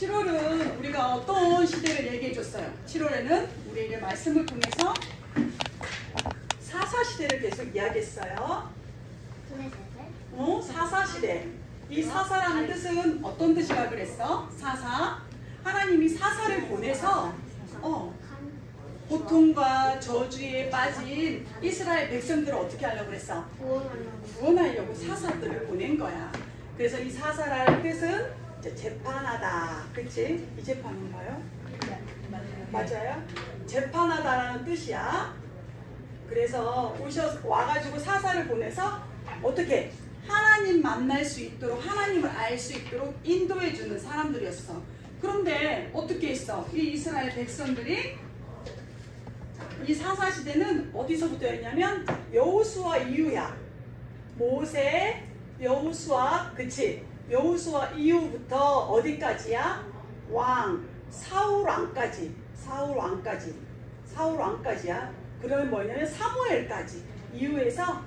7월은 우리가 어떤 시대를 얘기해 줬어요. 7월에는 우리에게 말씀을 통해서 사사 시대를 계속 이야기했어요. 어? 사사 시대. 이 사사라는 뜻은 어떤 뜻이라 그랬어? 사사. 하나님이 사사를 보내서 어, 고통과 저주에 빠진 이스라엘 백성들을 어떻게 하려고 그랬어? 구원하려고 사사들을 보낸 거야. 그래서 이 사사라는 뜻은 재판하다. 그치? 이 재판인가요? 맞아요? 재판하다라는 뜻이야. 그래서 오셔 와가지고 사사를 보내서 어떻게 하나님 만날 수 있도록 하나님을 알 수 있도록 인도해 주는 사람들이었어. 그런데 어떻게 했어? 이 이스라엘 백성들이 이 사사 시대는 어디서부터였냐면 여호수아 이후야. 모세, 여호수아, 그치? 여호수아 이후부터 어디까지야? 왕, 사울 왕까지, 사울 왕까지, 사울 왕까지야. 그러면 뭐냐면 사무엘까지 이후에서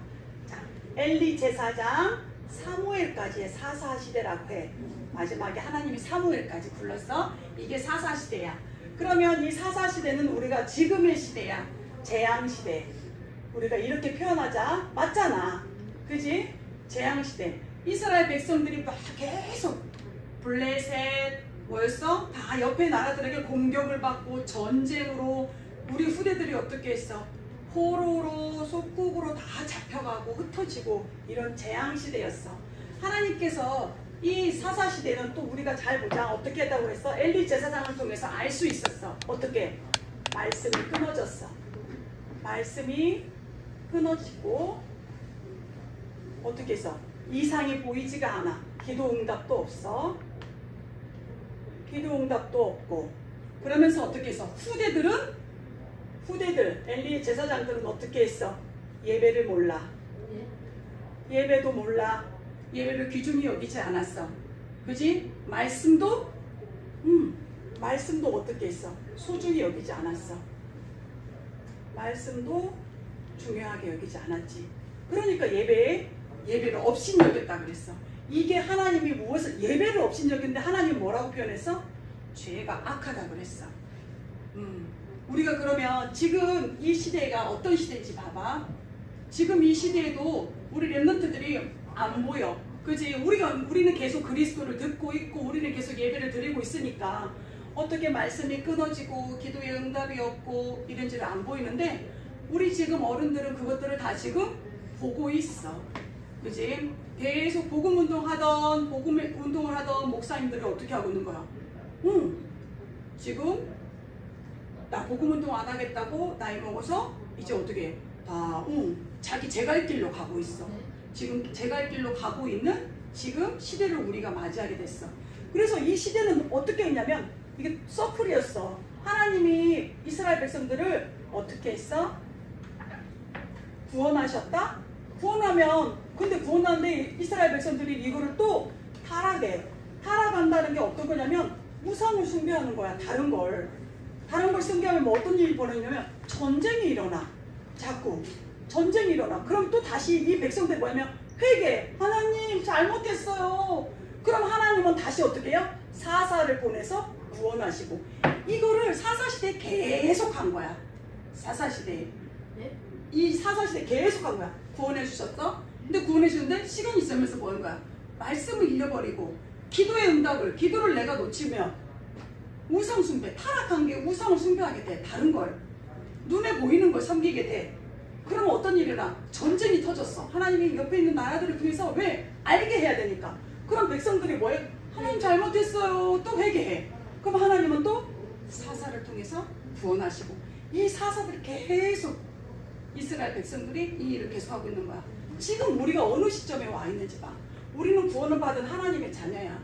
자, 엘리 제사장 사무엘까지의 사사 시대라고 해. 마지막에 하나님이 사무엘까지 불렀어. 이게 사사 시대야. 그러면 이 사사 시대는 우리가 지금의 시대야. 재앙 시대. 우리가 이렇게 표현하자. 맞잖아. 그지? 재앙 시대. 이스라엘 백성들이 막 계속 블레셋 뭐였어? 다 옆에 나라들에게 공격을 받고 전쟁으로 우리 후대들이 어떻게 했어? 포로로 속국으로 다 잡혀가고 흩어지고 이런 재앙 시대였어. 하나님께서 이 사사 시대는 또 우리가 잘 보자 어떻게 했다고 그랬어? 엘리 제사장을 통해서 알 수 있었어. 어떻게? 말씀이 끊어졌어. 말씀이 끊어지고 어떻게 해서 이상이 보이지가 않아. 기도 응답도 없어. 기도 응답도 없고. 그러면서 어떻게 해서 후대들은 후대들 엘리 제사장들은 어떻게 했어? 예배를 몰라. 예배도 몰라. 예배를 귀중히 여기지 않았어. 그지? 말씀도 음 말씀도 어떻게 했어? 소중히 여기지 않았어. 말씀도 중요하게 여기지 않았지. 그러니까 예배에 예배를 없인 여겼다 그랬어. 이게 하나님이 무엇을 예배를 없인 여겼는데 하나님 뭐라고 표현했어? 죄가 악하다 그랬어. 음. 우리가 그러면 지금 이 시대가 어떤 시대인지 봐봐. 지금 이 시대에도 우리 랩런트들이 안 보여. 그지? 우리가 우리는 계속 그리스도를 듣고 있고 우리는 계속 예배를 드리고 있으니까 어떻게 말씀이 끊어지고 기도의 응답이 없고 이런지를 안 보이는데 우리 지금 어른들은 그것들을 다 지금 보고 있어. 그지? 계속 복음 운동하던 복음 운동을 하던 목사님들이 어떻게 하고 있는 거야? 응. 지금 나 복음 운동 안 하겠다고 나이 먹어서 이제 어떻게 해? 다 응. 자기 제갈 길로 가고 있어. 지금 제갈 길로 가고 있는 지금 시대를 우리가 맞이하게 됐어. 그래서 이 시대는 어떻게 했냐면 이게 서플이었어. 하나님이 이스라엘 백성들을 어떻게 했어? 구원하셨다? 구원하면 근데 구원하는데 이스라엘 백성들이 이거를 또 타락해. 타락한다는 게 어떤 거냐면 우상을 숭배하는 거야. 다른 걸. 다른 걸 숭배하면 뭐 어떤 일이 벌어지냐면 전쟁이 일어나. 자꾸 전쟁이 일어나. 그럼 또 다시 이 백성들 뭐냐면 회개. 하나님 잘못했어요. 그럼 하나님은 다시 어떻게 해요? 사사를 보내서 구원하시고 이거를 사사 시대에 계속 한 거야. 사사 시대에. 이 사사 시대 계속 한 거야. 구원해 주셨어? 근데 구원해 주는데 시간이 지나면서 뭐 하는 거야? 말씀을 잃어버리고 기도의 응답을 기도를 내가 놓치면 우상 숭배 타락한 게 우상을 숭배하게 돼. 다른 걸. 눈에 보이는 걸 섬기게 돼. 그러면 어떤 일이 나? 전쟁이 터졌어. 하나님이 옆에 있는 나라들을 통해서 왜? 알게 해야 되니까. 그럼 백성들이 뭐해? 하나님 잘못했어요. 또 회개해. 그럼 하나님은 또 사사를 통해서 구원하시고 이 사사들이 계속 이스라엘 백성들이 이 일을 계속하고 있는 거야 지금 우리가 어느 시점에 와 있는지 봐 우리는 구원을 받은 하나님의 자녀야.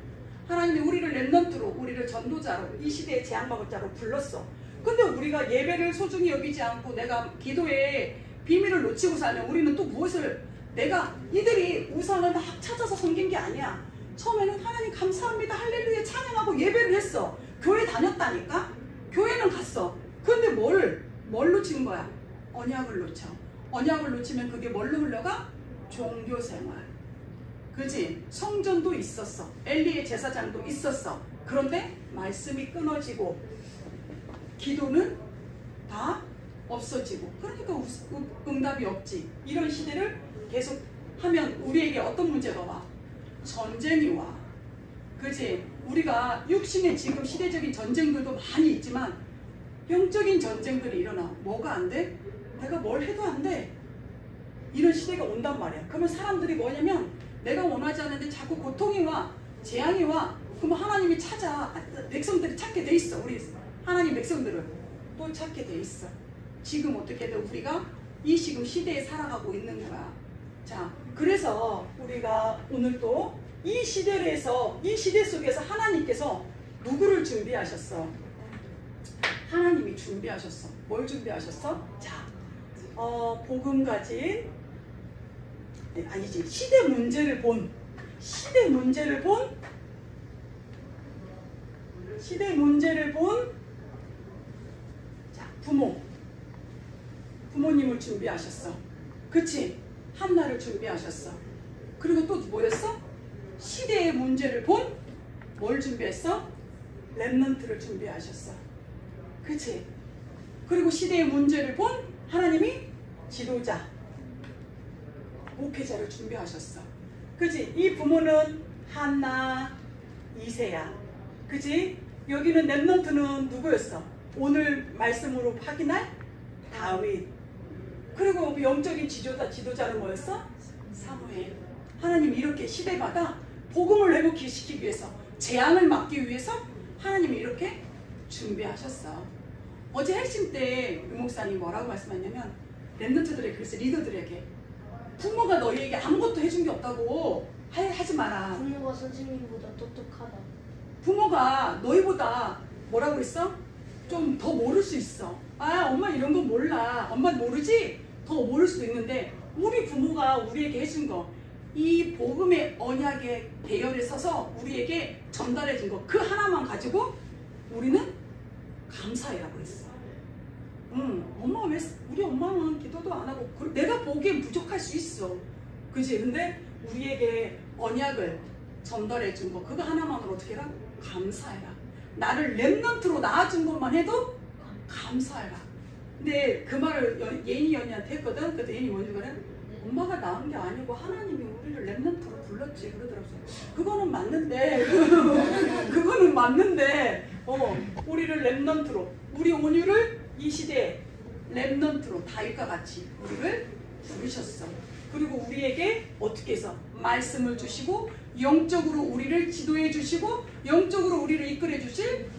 하나님이 우리를 랩넌트로, 우리를 전도자로, 이 시대의 재앙마법자로 불렀어. 근데 우리가 예배를 소중히 여기지 않고 내가 기도에 비밀을 놓치고 살면 우리는 또 무엇을 내가 이들이 우상을 막 찾아서 섬긴 게 아니야. 처음에는 하나님 감사합니다, 할렐루야 찬양하고 예배를 했어. 교회 다녔다니까? 교회는 갔어. 근데 뭘, 뭘 놓친 거야? 언약을 놓쳐. 언약을 놓치면 그게 뭘로 흘러가? 종교 생활. 그지? 성전도 있었어. 엘리의 제사장도 있었어. 그런데 말씀이 끊어지고 기도는 다 없어지고 그러니까 응답이 없지 이런 시대를 계속 하면 우리에게 어떤 문제가 와? 전쟁이 와 그지? 우리가 육신의 지금 시대적인 전쟁들도 많이 있지만 영적인 전쟁들이 일어나 뭐가 안 돼? 내가 뭘 해도 안 돼. 이런 시대가 온단 말이야. 그러면 사람들이 뭐냐면 내가 원하지 않는데 자꾸 고통이 와, 재앙이 와. 그러면 하나님이 찾아 백성들이 찾게 돼 있어. 우리 하나님 백성들을 또 찾게 돼 있어. 지금 어떻게든 우리가 이 지금 시대에 살아가고 있는 거야. 자, 그래서 우리가 오늘 또 이 시대에서 이 시대 속에서 하나님께서 누구를 준비하셨어? 하나님이 준비하셨어. 뭘 준비하셨어? 자, 어, 복음 가진 네, 아니지 시대 문제를 본 시대 문제를 본 시대 문제를 본 자, 부모 부모님을 준비하셨어. 그치? 한나를 준비하셨어. 그리고 또 뭐였어? 시대의 문제를 본 뭘 준비했어? 랩넌트를 준비하셨어. 그치? 그리고 시대의 문제를 본 하나님이 지도자, 목회자를 준비하셨어. 그치? 이 부모는 한나, 이세야. 그치? 여기는 랩넌트는 누구였어? 오늘 말씀으로 확인할 다윗. 그리고 그 영적인 지도자, 지도자는 뭐였어? 사무엘. 하나님 이렇게 시대마다 복음을 회복시키기 위해서 재앙을 막기 위해서 하나님이 이렇게 준비하셨어. 어제 핵심 때 유목사님 뭐라고 말씀하냐면 랩런트들의 글쎄 리더들에게 부모가 너희에게 아무것도 해준 게 없다고 하, 하지 마라. 부모가 선생님보다 똑똑하다. 부모가 너희보다 뭐라고 그랬어? 좀 더 모를 수 있어. 아, 엄마 이런 거 몰라. 엄마 모르지? 더 모를 수도 있는데 우리 부모가 우리에게 해준 거. 이 복음의 언약의 대열에 서서 우리에게 전달해 준 거. 그 하나만 가지고 우리는 감사해라 그랬어. 응, 엄마 왜, 우리 엄마는 기도도 안 하고, 그- 내가 보기엔 부족할 수 있어. 그지? 근데 우리에게 언약을 전달해 준 거, 그거 하나만으로 어떻게 해라? 감사해라. 나를 랩넌트로 낳아준 것만 해도 감사해라. 근데 그 말을 연- 예인이 언니한테 했거든. 그때 예인이 뭔지 그래? 엄마가 낳은 게 아니고 하나님이 우리를 랩넌트로 불렀지 그러더라고요. 그거는 맞는데, 그거는 맞는데, 어, 우리를 랩넌트로, 우리 온유를 이 시대에 랩넌트로 다윗과 같이 우리를 부르셨어. 그리고 우리에게 어떻게 해서 말씀을 주시고 영적으로 우리를 지도해 주시고 영적으로 우리를 이끌어 주실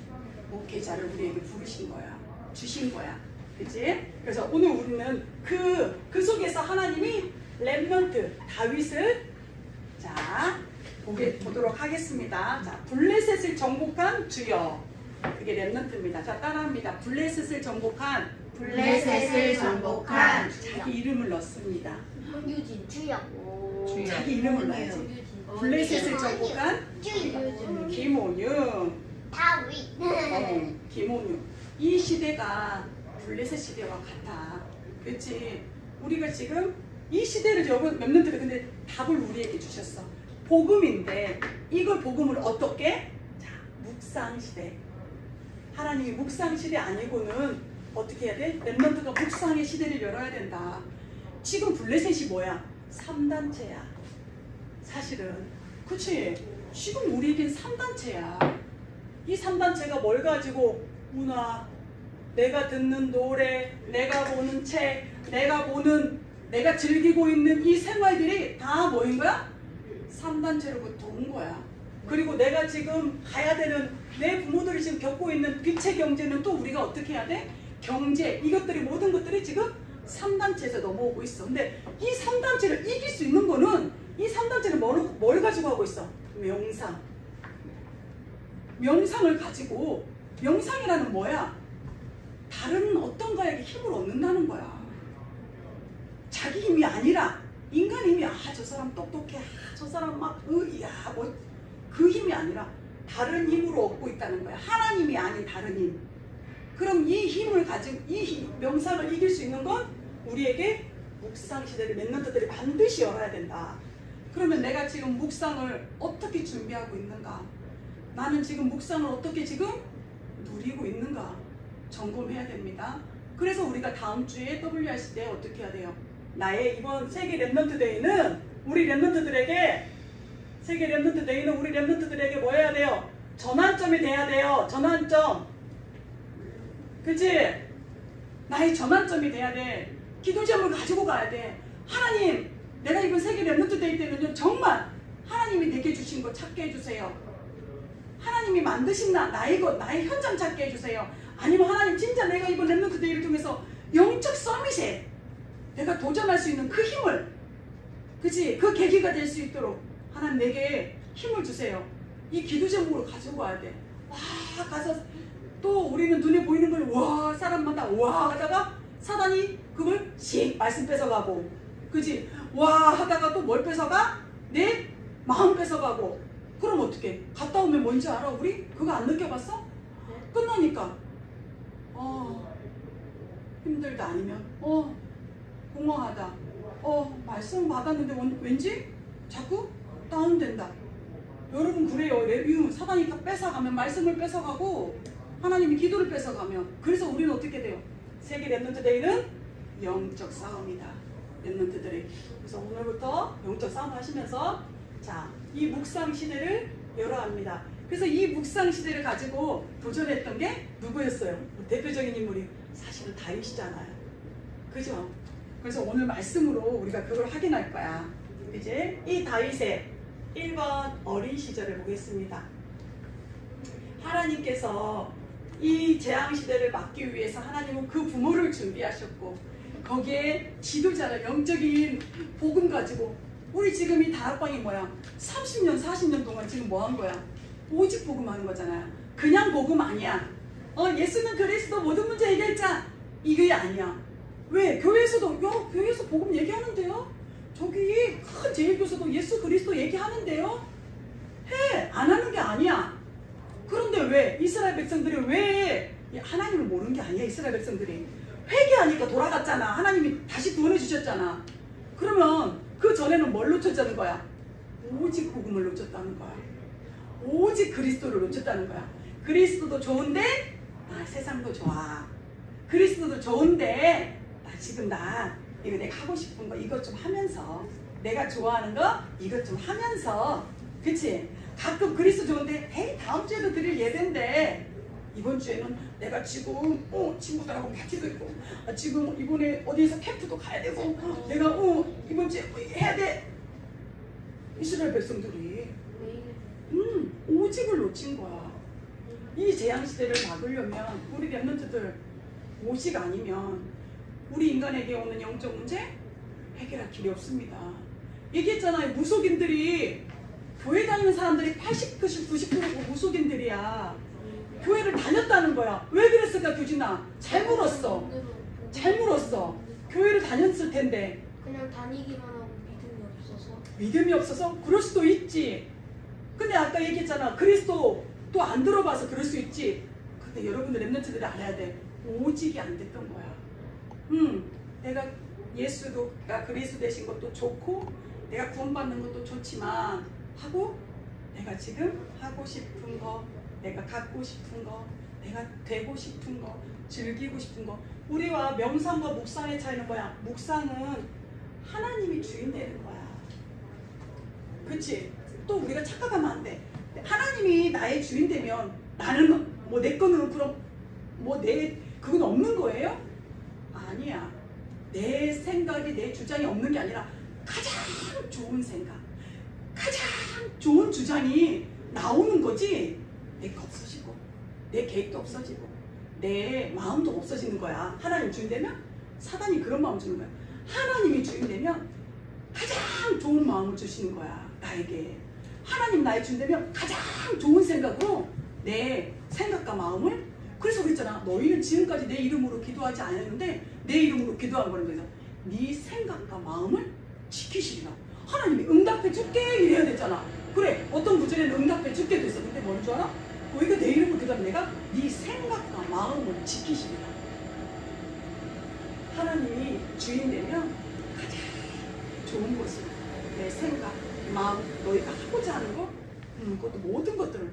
목회자를 우리에게 부르신 거야. 주신 거야. 그치? 그래서 오늘 우리는 그, 그 속에서 하나님이 랩넌트 다윗을 자, 보게, 보도록 하겠습니다. 자, 블레셋을 정복한 주여. 그게 랩넌트입니다. 자, 따라합니다. 블레셋을 정복한 블레셋을 정복한 자기 이름을 넣습니다. 황유진 주야. 주여. 자기 이름을 넣어야지. 블레셋을 정복한 황유진. 김온윤. 다윗. 어, 김온윤. 이 시대가 블레셋 시대와 같아. 그치? 우리가 지금 이 시대를 여러분 랩런트가 근데 답을 우리에게 주셨어. 복음인데 이걸 복음을 어떻게? 자, 묵상 시대. 하나님이 묵상 시대 아니고는 어떻게 해야 돼? 랩런트가 묵상의 시대를 열어야 된다. 지금 블레셋이 뭐야? 3단체야. 사실은. 그치? 지금 우리에겐 3단체야. 이 3단체가 뭘 가지고 문화, 내가 듣는 노래, 내가 보는 책, 내가 보는, 내가 즐기고 있는 이 생활들이 다 뭐인 거야? 3단체로부터 온 거야. 그리고 내가 지금 가야 되는 내 부모들이 지금 겪고 있는 빛의 경제는 또 우리가 어떻게 해야 돼? 경제, 이것들이 모든 것들이 지금 3단체에서 넘어오고 있어. 근데 이 3단체를 이길 수 있는 거는 이 3단체는 뭘, 뭘 가지고 하고 있어? 명상. 명상을 가지고 명상이라는 뭐야? 다른 어떤 가에게 힘을 얻는다는 거야. 자기 힘이 아니라 인간 힘이 아 저 사람 똑똑해 아, 저 사람 막 으야 뭐 그 힘이 아니라 다른 힘으로 얻고 있다는 거야. 하나님이 아닌 다른 힘. 그럼 이 힘을 가지고 이 힘, 명상을 이길 수 있는 건 우리에게 묵상 시대를 멘넌트들이 반드시 열어야 된다. 그러면 내가 지금 묵상을 어떻게 준비하고 있는가? 나는 지금 묵상을 어떻게 지금 누리고 있는가 점검해야 됩니다. 그래서 우리가 다음 주에 WRC 때 어떻게 해야 돼요? 나의 이번 세계 랩런트 데이는 우리 랩런트들에게 세계 랩런트 데이는 우리 랩런트들에게 뭐 해야 돼요? 전환점이 돼야 돼요. 전환점. 그치? 나의 전환점이 돼야 돼. 기도 제목을 가지고 가야 돼. 하나님, 내가 이번 세계 랩런트 데이 때는요, 정말 하나님이 내게 주신 거 찾게 해주세요. 하나님이 만드신 나, 나의 것, 나의 현장 찾게 해주세요. 아니면 하나님 진짜 내가 이번 랩런트 데이를 통해서 영적 서밋에 내가 도전할 수 있는 그 힘을, 그치? 그 계기가 될 수 있도록 하나님 내게 힘을 주세요. 이 기도 제목을 가지고 와야 돼. 와, 가서 또 우리는 눈에 보이는 걸 와, 사람마다 와 하다가 사단이 그걸 씩 말씀 뺏어가고, 그지? 와 하다가 또 뭘 뺏어가? 내 마음 뺏어가고. 그럼 어떻게? 갔다 오면 뭔지 알아, 우리? 그거 안 느껴봤어? 끝나니까. 어, 힘들다 아니면, 어, 공허하다. 어, 말씀 받았는데 원- 왠지 자꾸 다운된다. 여러분 그래요. 레뷰 사단이 다 뺏어가면 말씀을 뺏어가고 하나님이 기도를 뺏어가면 그래서 우리는 어떻게 돼요? 세계 랩런트 데이는 영적 싸움이다. 랩런트들이 그래서 오늘부터 영적 싸움 하시면서 자이 묵상 시대를 열어야 합니다. 그래서 이 묵상 시대를 가지고 도전했던 게 누구였어요? 뭐 대표적인 인물이 사실은 다윗이잖아요. 그죠? 그래서 오늘 말씀으로 우리가 그걸 확인할 거야. 이제 이 다윗의 1번 어린 시절을 보겠습니다. 하나님께서 이 재앙 시대를 막기 위해서 하나님은 그 부모를 준비하셨고 거기에 지도자를 영적인 복음 가지고 우리 지금 이 다락방이 뭐야? 30년, 40년 동안 지금 뭐 한 거야? 오직 복음 하는 거잖아요. 그냥 복음 아니야. 어, 예수는 그리스도 모든 문제 해결자. 이게 아니야. 왜? 교회에서도, 야, 교회에서 복음 얘기하는데요? 저기 큰 제일교서도 예수 그리스도 얘기하는데요? 해! 안 하는 게 아니야. 그런데 왜? 이스라엘 백성들이 왜 하나님을 모르는 게 아니야, 이스라엘 백성들이. 회개하니까 돌아갔잖아. 하나님이 다시 구원해 주셨잖아. 그러면 그 전에는 뭘 놓쳤다는 거야? 오직 복음을 놓쳤다는 거야. 오직 그리스도를 놓쳤다는 거야. 그리스도도 좋은데 아, 세상도 좋아. 그리스도도 좋은데 나 지금 나 이거 내가 하고 싶은 거 이것 좀 하면서 내가 좋아하는 거 이것 좀 하면서 그치? 가끔 그리스도 좋은데 에이 다음 주에도 드릴 예배인데 이번 주에는 내가 지금 어, 친구들하고 파티도 있고 아, 지금 이번에 어디에서 캠프도 가야 되고 내가 어, 이번 주에 뭐 해야 돼 이스라엘 백성들이 왜 이래? 음, 오직을 놓친 거야. 이 재앙 시대를 막으려면 우리 랩런트들 오직 아니면 우리 인간에게 오는 영적 문제 해결할 길이 없습니다. 얘기했잖아요. 무속인들이 교회 다니는 사람들이 80, 90, 90% 무속인들이야. 교회를 다녔다는 거야. 왜 그랬을까, 규진아? 잘 물었어. 잘 물었어. 교회를 다녔을 텐데 그냥 다니기만 하고 믿음이 없어서. 믿음이 없어서 그럴 수도 있지. 근데 아까 얘기했잖아. 그리스도 또 안 들어봐서 그럴 수 있지. 근데 여러분들 랩런트들이 알아야 돼. 오직이 안 됐던 거야. 음, 내가 예수가 그리스도 되신 것도 좋고, 내가 구원받는 것도 좋지만, 하고, 내가 지금 하고 싶은 거, 내가 갖고 싶은 거, 내가 되고 싶은 거, 즐기고 싶은 거. 우리와 명상과 묵상의 차이는 뭐야? 묵상은 하나님이 주인 되는 거야. 그치? 또 우리가 착각하면 안 돼. 하나님이 나의 주인 되면 나는 뭐 내 거는 그럼 뭐 내 그건 없는 거예요? 아니야. 내 생각이 내 주장이 없는 게 아니라 가장 좋은 생각, 가장 좋은 주장이 나오는 거지. 내거 없어지고 내 계획도 없어지고 내 마음도 없어지는 거야. 하나님 주인 되면 사단이 그런 마음 주는 거야. 하나님이 주인 되면 가장 좋은 마음을 주시는 거야 나에게 하나님 나의 주인 되면 가장 좋은 생각으로 내 생각과 마음을 그래서 그랬잖아. 너희는 지금까지 내 이름으로 기도하지 않았는데 내 이름으로 기도한 거는 그래서 네 생각과 마음을 지키시리라. 하나님이 응답해 줄게 이래야 되잖아. 그래 어떤 구절에는 응답해 줄게 됐어. 근데 뭔 줄 알아? 너희가 내 이름으로 기도하면 내가 네 생각과 마음을 지키시리라. 하나님이 주인 되면 가장 좋은 것을 내 생각, 마음, 너희가 하고자 하는 거, 음, 그것도 모든 것들을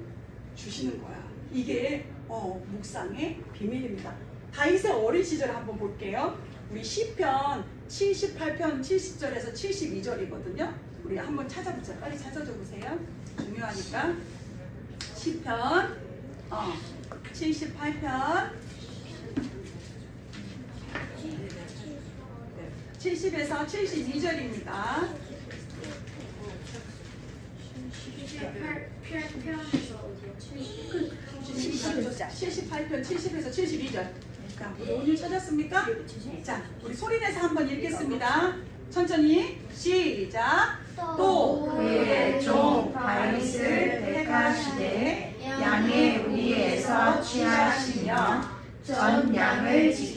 주시는 거야. 이게 어, 묵상의 비밀입니다. 다윗의 어린 시절 한번 볼게요. 우리 시편 78편 70절에서 72절이거든요. 우리 한번 찾아보자. 빨리 찾아줘 보세요. 중요하니까. 시편 어, 78편 70에서 72절입니다. 편에서 어디요? 78편 70에서 72절. 자, 우리 오늘 찾았습니까? 자, 우리 소리내서 한번 읽겠습니다. 천천히 시작. 또 그의 종 다윗을 택하시되 양의 위에서 취하시며 전 양을 지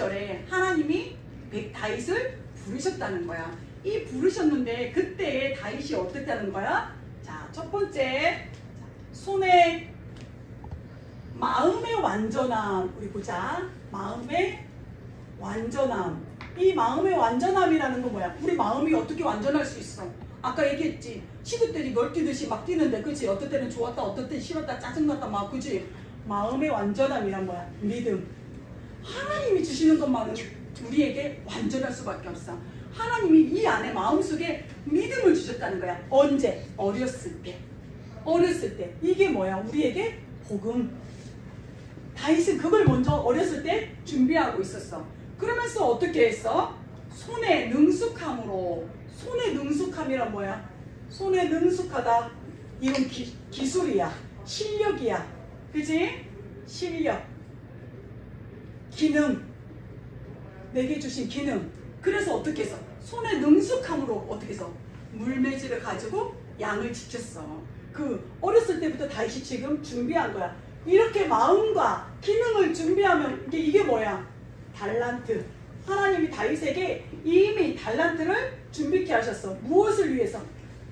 시절에 하나님이 백- 다윗을 부르셨다는 거야. 이 부르셨는데 그때 다윗이 어땠다는 거야? 자, 첫 번째 손에 마음의 완전함 우리 보자. 마음의 완전함. 이 마음의 완전함이라는 건 뭐야? 우리 마음이 어떻게 완전할 수 있어? 아까 얘기했지. 때리 널뛰듯이 막 뛰는데, 그치? 어떨 때는 좋았다, 어떨 때는 싫었다, 짜증났다, 막, 그치? 마음의 완전함이란 뭐야? 믿음. 하나님이 주시는 것만은 우리에게 완전할 수밖에 없어. 하나님이 이 안에 마음속에 믿음을 주셨다는 거야. 언제? 어렸을 때. 어렸을 때. 이게 뭐야? 우리에게 복음. 다윗은 그걸 먼저 어렸을 때 준비하고 있었어. 그러면서 어떻게 했어? 손에 능숙함으로. 손에 능숙함이란 뭐야? 손에 능숙하다. 이건 기, 기술이야. 실력이야. 그지? 실력. 기능. 내게 주신 기능. 그래서 어떻게 했어? 손에 능숙함으로 어떻게 했어? 물매질을 가지고 양을 지켰어. 그 어렸을 때부터 다시 지금 준비한 거야. 이렇게 마음과 기능을 준비하면 이게, 이게 뭐야? 달란트. 하나님이 다윗에게 이미 달란트를 준비케 하셨어. 무엇을 위해서?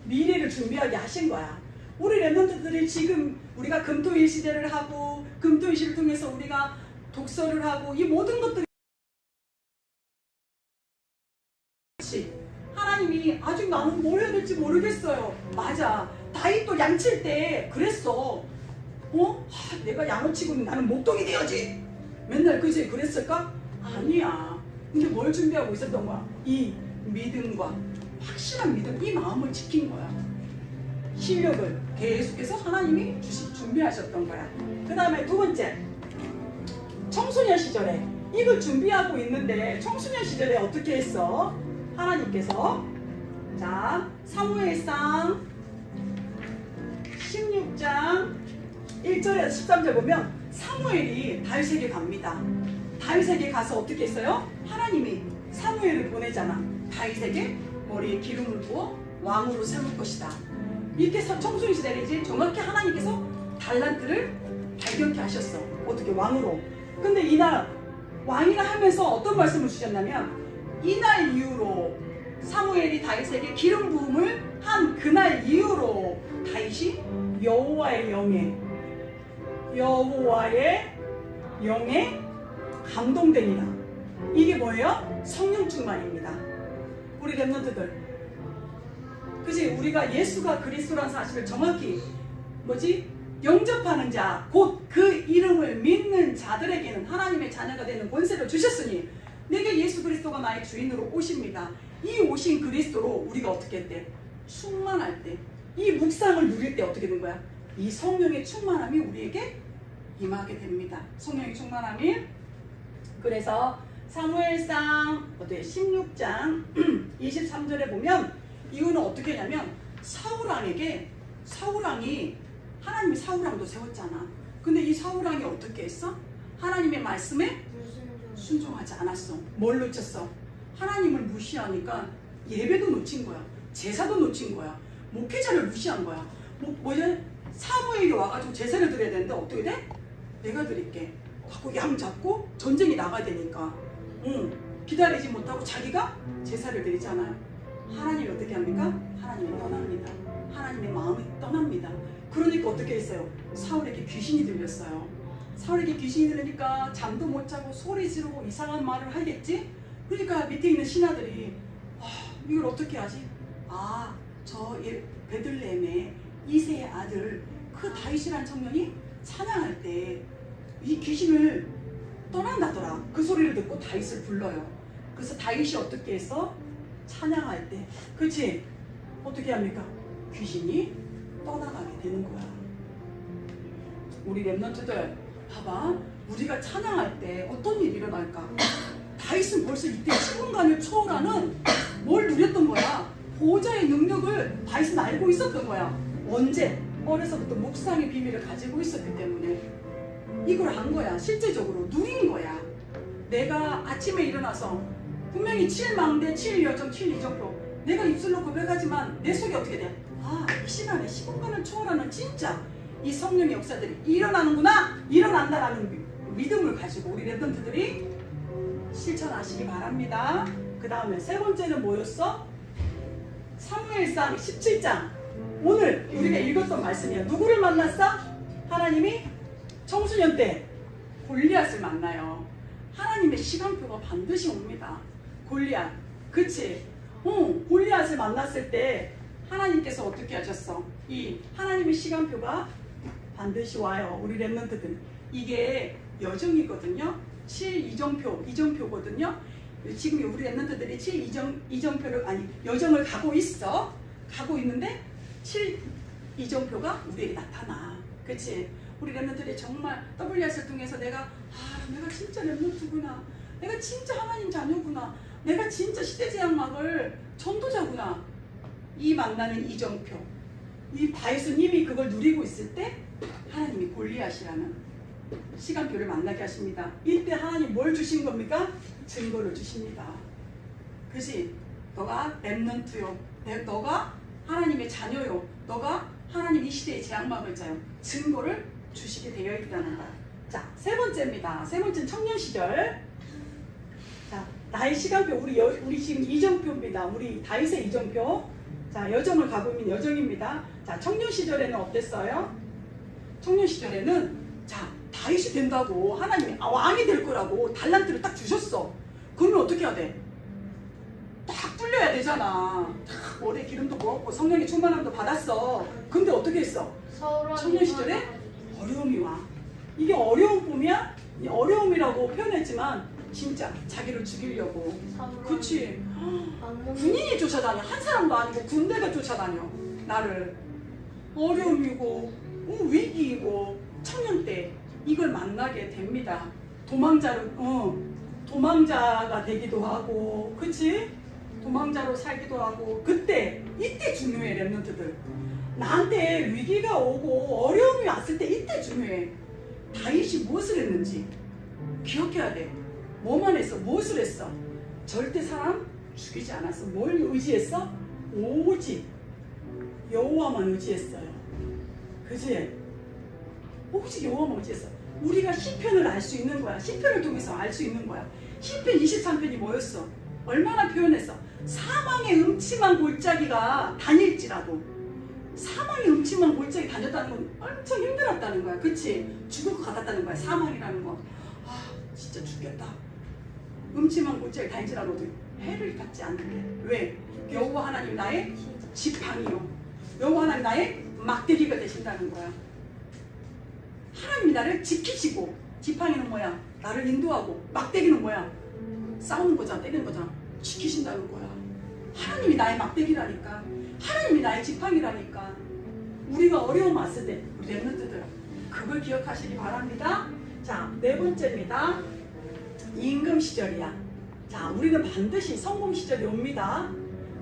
미래를 준비하게 하신 거야. 우리 랩런트들이 지금 우리가 금토일 시대를 하고 금토일 시를 통해서 우리가 독서를 하고 이 모든 것들이. 하나님이 아직 나는 뭘 해야 될지 모르겠어요. 맞아. 다윗도 양칠 때 그랬어. 어? 하, 내가 양을 치고 나는 목동이 되어야지. 맨날 그지 그랬을까? 아니야. 근데 뭘 준비하고 있었던 거야? 이 믿음과 확실한 믿음, 이 마음을 지킨 거야. 실력을 계속해서 하나님이 주시, 준비하셨던 거야. 그 다음에 두 번째, 청소년 시절에 이걸 준비하고 있는데 청소년 시절에 어떻게 했어? 하나님께서 자 사무엘상 16장 1절에서 13절 보면 사무엘이 다윗에게 갑니다. 다윗에게 가서 어떻게 했어요? 하나님이 사무엘을 보내잖아. 다윗에게 머리에 기름을 부어 왕으로 세울 것이다. 이렇게 서- 청소년 시대에 이제 정확히 하나님께서 달란트를 발견케 하셨어. 어떻게 왕으로. 근데 이날 왕이라 하면서 어떤 말씀을 주셨냐면 이날 이후로 사무엘이 다윗에게 기름 부음을 한 그날 이후로 다윗이 여호와의 영에 여호와의 영에 감동되니라. 이게 뭐예요? 성령 충만입니다. 우리 랩런트들. 그지? 우리가 예수가 그리스도란 사실을 정확히 뭐지? 영접하는 자, 곧 그 이름을 믿는 자들에게는 하나님의 자녀가 되는 권세를 주셨으니 내게 예수 그리스도가 나의 주인으로 오십니다. 이 오신 그리스도로 우리가 어떻게 했대? 충만할 때, 이 묵상을 누릴 때 어떻게 된 거야? 이 성령의 충만함이 우리에게 임하게 됩니다. 성령의 충만함이 그래서 사무엘상 어때 16장 23절에 보면 이유는 어떻게 했냐면 사울 왕에게 사울 왕이 하나님이 사울왕도 세웠잖아. 근데 이 사울왕이 어떻게 했어? 하나님의 말씀에 순종하지 않았어. 뭘 놓쳤어? 하나님을 무시하니까 예배도 놓친 거야. 제사도 놓친 거야. 목회자를 무시한 거야. 뭐, 뭐냐? 사무에게 와가지고 제사를 드려야 되는데 어떻게 돼? 내가 드릴게. 하고 양 잡고 전쟁이 나가야 되니까. 응. 기다리지 못하고 자기가 제사를 드리잖아요. 하나님이 어떻게 합니까? 하나님이 떠납니다. 하나님의 마음이 떠납니다. 그러니까 어떻게 했어요? 사울에게 귀신이 들렸어요. 사울에게 귀신이 들리니까 잠도 못 자고 소리 지르고 이상한 말을 하겠지? 그러니까 밑에 있는 신하들이 아, 이걸 어떻게 하지? 아, 저 예- 베들레헴의 이세의 아들 그 다윗이라는 청년이 찬양할 때 이 귀신을 떠난다더라. 그 소리를 듣고 다윗을 불러요. 그래서 다윗이 어떻게 해서 찬양할 때, 그치? 어떻게 합니까? 귀신이 떠나가게 되는 거야. 우리 랩런트들 봐봐. 우리가 찬양할 때 어떤 일이 일어날까? 다윗은 벌써 이때 시공간을 초월하는 뭘 누렸던 거야. 보호자의 능력을 다윗은 알고 있었던 거야. 언제? 어려서부터 묵상의 비밀을 가지고 있었기 때문에 이걸 한 거야. 실제적으로 누린 거야. 내가 아침에 일어나서 분명히 7망대, 7여정, 7이정표 내가 입술로 고백하지만 내 속이 어떻게 돼? 아, 이 시간에 시공간을 초월하는 진짜 이 성령의 역사들이 일어나는구나, 일어난다라는 미- 믿음을 가지고 우리 랩던트들이 실천하시기 바랍니다. 그 다음에 세 번째는 뭐였어? 사무엘상 17장. 오늘 우리가 읽었던 말씀이야. 누구를 만났어? 하나님이 청소년 때 골리앗을 만나요. 하나님의 시간표가 반드시 옵니다. 골리앗. 그치? 어, 골리앗을 만났을 때 하나님께서 어떻게 하셨어? 이 하나님의 시간표가 반드시 와요. 우리 랩런트들. 이게 여정이거든요. 7 이정표, 이정표거든요. 지금 우리 랩런트들이 7 이정, 이정표를, 아니, 여정을 가고 있어. 가고 있는데 7 이정표가 우리에게 나타나. 그치? 우리 랩런트들이 정말 WS를 통해서 내가, 아, 내가 진짜 랩런트구나. 내가 진짜 하나님 자녀구나. 내가 진짜 시대제약막을 전도자구나. 이 만나는 이정표. 이 다윗은 이미 그걸 누리고 있을 때 하나님이 골리앗이라는 시간표를 만나게 하십니다. 이때 하나님 뭘 주신 겁니까? 증거를 주십니다. 그지? 너가 랩넌트요. 내- 너가 하나님의 자녀요. 너가 하나님 이 시대의 재앙막을 자요. 증거를 주시게 되어 있다는 것. 자, 세 번째입니다. 세 번째는 청년 시절. 자, 나의 시간표 우리 여, 우리 지금 이정표입니다. 우리 다윗의 이정표. 자, 여정을 가고 있는 여정입니다. 자, 청년 시절에는 어땠어요? 청년 시절에는 자, 다윗이 된다고 하나님이 아, 왕이 될 거라고 달란트를 딱 주셨어. 그러면 어떻게 해야 돼? 딱 뚫려야 되잖아. 딱 머리에 기름도 부었고 성령의 충만함도 받았어. 근데 어떻게 했어? 청년 시절에 어려움이 와. 이게 어려움 뿐이야? 이 어려움이라고 표현했지만 진짜 자기를 죽이려고. 그치? 군인이 쫓아다녀. 한 사람도 아니고 군대가 쫓아다녀. 나를. 어려움이고, 어, 위기이고, 청년 때 이걸 만나게 됩니다. 도망자로, 어, 도망자가 되기도 하고, 그치? 도망자로 살기도 하고, 그때, 이때 중요해, 랩런트들. 나한테 위기가 오고, 어려움이 왔을 때 이때 중요해. 다윗이 무엇을 했는지 기억해야 돼. 뭐만 했어? 무엇을 했어? 절대 사람 죽이지 않았어. 뭘 의지했어? 오직 여호와만 의지했어요. 그지? 오직 여호와만 의지했어. 우리가 시편을 알 수 있는 거야. 시편을 통해서 알 수 있는 거야. 시편 23편이 뭐였어? 얼마나 표현했어? 사망의 음침한 골짜기가 다닐지라도 사망의 음침한 골짜기 다녔다는 건 엄청 힘들었다는 거야. 그치? 죽을 것 같았다는 거야. 사망이라는 거. 아, 진짜 죽겠다. 음침한 골짜기 다닐지라도 해를 갖지 않는데. 왜? 여호와 하나님 나의 지팡이요. 여호와 하나님 나의 막대기가 되신다는 거야. 하나님이 나를 지키시고 지팡이는 뭐야? 나를 인도하고 막대기는 뭐야? 싸우는 거잖아, 때리는 거잖아. 지키신다는 거야. 하나님이 나의 막대기라니까. 하나님이 나의 지팡이라니까. 우리가 어려움 왔을 때 우리 랩런트들 그걸 기억하시기 바랍니다. 자, 네 번째입니다. 임금 시절이야. 자, 우리는 반드시 성공 시절이 옵니다.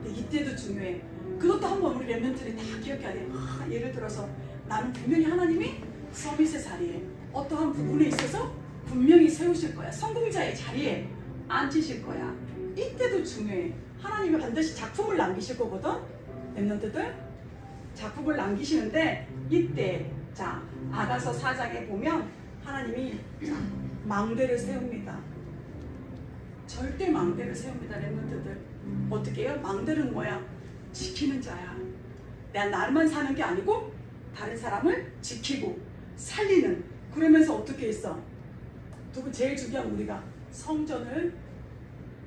근데 이때도 중요해. 그것도 한번 우리 랩런트들이 다 기억해야 돼. 아, 예를 들어서 나는 분명히 하나님이 서밋의 자리에 어떠한 부분에 있어서 분명히 세우실 거야. 성공자의 자리에 앉히실 거야. 이때도 중요해. 하나님이 반드시 작품을 남기실 거거든. 랩런트들 작품을 남기시는데 이때 자 아가서 4장에 보면 하나님이 자, 망대를 세웁니다. 절대 망대를 세웁니다. 랩런트들 어떻게 해요? 망대는 뭐야? 지키는 자야. 내가 나만 사는 게 아니고 다른 사람을 지키고 살리는 그러면서 어떻게 있어? 두 분 제일 중요한 우리가 성전을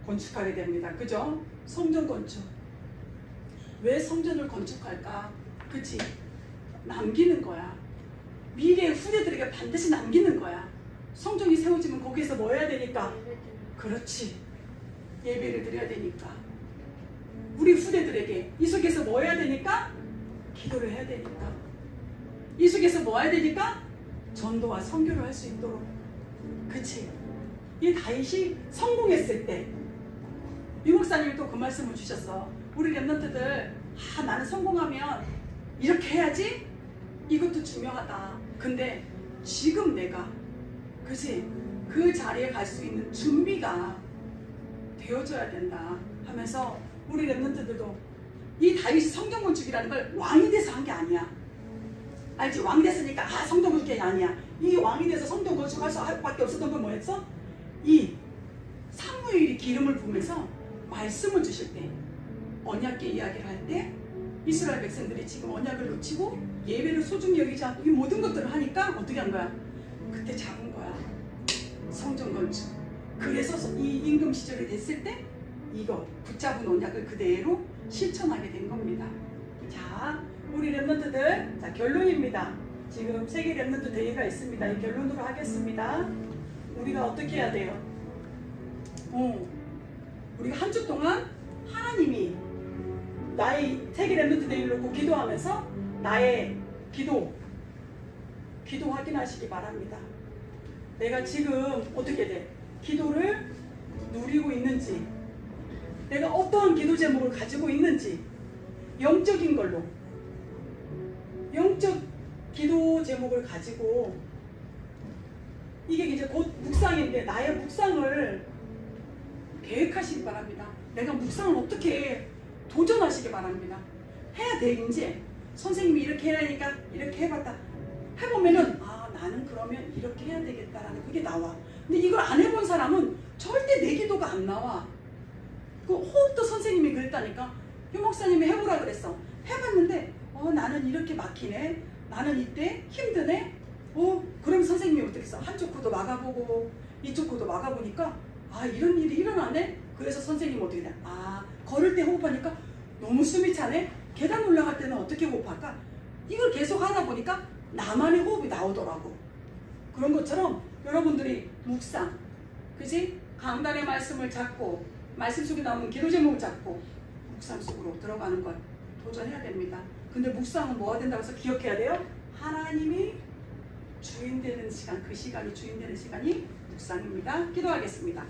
건축하게 됩니다. 그죠? 성전 건축. 왜 성전을 건축할까? 그치? 남기는 거야. 미래 후대들에게 반드시 남기는 거야. 성전이 세워지면 거기에서 뭐 해야 되니까? 그렇지. 예배를 드려야 되니까. 우리 후대들에게 이 속에서 뭐 해야 되니까? 기도를 해야 되니까. 이 속에서 뭐 해야 되니까? 전도와 선교를 할 수 있도록. 그치? 이 다윗이 성공했을 때, 유 목사님이 또 그 말씀을 주셨어. 우리 랩런트들, 아, 나는 성공하면 이렇게 해야지? 이것도 중요하다. 근데 지금 내가, 그지? 그 자리에 갈 수 있는 준비가 되어져야 된다 하면서 우리 랩런트들도 이 다윗이 성경 건축이라는 걸 왕이 돼서 한 게 아니야. 알지? 왕 됐으니까 아 성경 건축이 아니야. 이 왕이 돼서 성경 건축할 수밖에 없었던 건 뭐였어? 이 사무엘이 기름을 부으면서 말씀을 주실 때 언약계 이야기를 할 때 이스라엘 백성들이 지금 언약을 놓치고 예배를 소중히 여기지 않고 이 모든 것들을 하니까 어떻게 한 거야? 그때 거야. 성전 건축. 그래서 이 임금 시절이 됐을 때 이거 붙잡은 언약을 그대로 실천하게 된 겁니다. 자, 우리 랩런트들 자 결론입니다. 지금 세계 랩런트 대회가 있습니다. 이 결론으로 하겠습니다. 우리가 어떻게 해야 돼요? 어, 우리가 한 주 동안 하나님이 나의 세계 랩런트 대회를 놓고 기도하면서 나의 기도 기도 확인하시기 바랍니다. 내가 지금 어떻게 돼? 기도를 누리고 있는지, 내가 어떠한 기도 제목을 가지고 있는지, 영적인 걸로, 영적 기도 제목을 가지고, 이게 이제 곧 묵상인데, 나의 묵상을 계획하시기 바랍니다. 내가 묵상을 어떻게 도전하시기 바랍니다. 해야 돼, 이제. 선생님이 이렇게 해라니까 이렇게 해봤다. 해보면은, 아, 나는 그러면 이렇게 해야 되겠다라는 그게 나와. 근데 이걸 안 해본 사람은 절대 내 기도가 안 나와. 그 호흡도 선생님이 그랬다니까. 유 목사님이 해보라 그랬어. 해봤는데, 어, 나는 이렇게 막히네. 나는 이때 힘드네. 어, 그럼 선생님이 어떻게 했어? 한쪽 코도 막아보고, 이쪽 코도 막아보니까, 아, 이런 일이 일어나네? 그래서 선생님 어떻게 돼? 아, 걸을 때 호흡하니까 너무 숨이 차네? 계단 올라갈 때는 어떻게 호흡할까? 이걸 계속 하다 보니까 나만의 호흡이 나오더라고. 그런 것처럼 여러분들이 묵상, 그지? 강단의 말씀을 잡고, 말씀 속에 나오는 기도 제목을 잡고, 묵상 속으로 들어가는 걸 도전해야 됩니다. 근데 묵상은 뭐가 된다고 해서 기억해야 돼요? 하나님이 주인 되는 시간, 그 시간이 주인 되는 시간이 묵상입니다. 기도하겠습니다.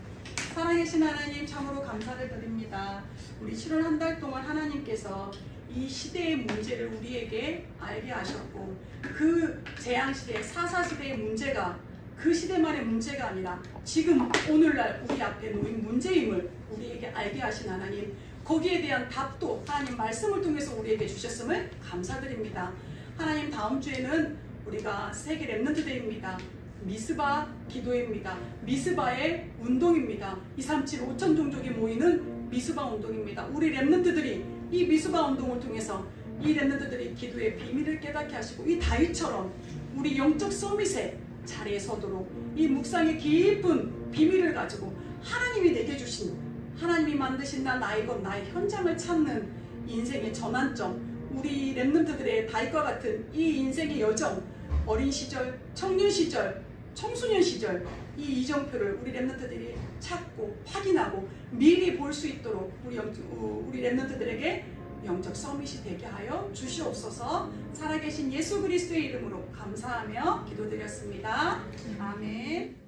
살아계신 하나님 참으로 감사를 드립니다. 우리 7월 한 달 동안 하나님께서 이 시대의 문제를 우리에게 알게 하셨고 그 재앙 시대, 사사 시대의 문제가 그 시대만의 문제가 아니라 지금 오늘날 우리 앞에 놓인 문제임을 우리에게 알게 하신 하나님 거기에 대한 답도 하나님 말씀을 통해서 우리에게 주셨음을 감사드립니다. 하나님 다음 주에는 우리가 세계 랩런트 데이입니다. 미스바 기도입니다. 미스바의 운동입니다. 237 5천 종족이 모이는 미스바 운동입니다. 우리 랩런트들이 이 미스바 운동을 통해서 이 랩런트들이 기도의 비밀을 깨닫게 하시고 이 다윗처럼 우리 영적 서밋의 자리에 서도록 이 묵상의 깊은 비밀을 가지고 하나님이 내게 주신 하나님이 만드신 나 나의 것 나의 현장을 찾는 인생의 전환점 우리 랩런트들의 다윗과 같은 이 인생의 여정 어린 시절 청년 시절 청소년 시절 이 이정표를 우리 랩런트들이 찾고 확인하고 미리 볼 수 있도록 우리 영, 어, 우리 랩런트들에게 영적 서밋이 되게 하여 주시옵소서 살아계신 예수 그리스도의 이름으로 감사하며 기도드렸습니다. 아멘.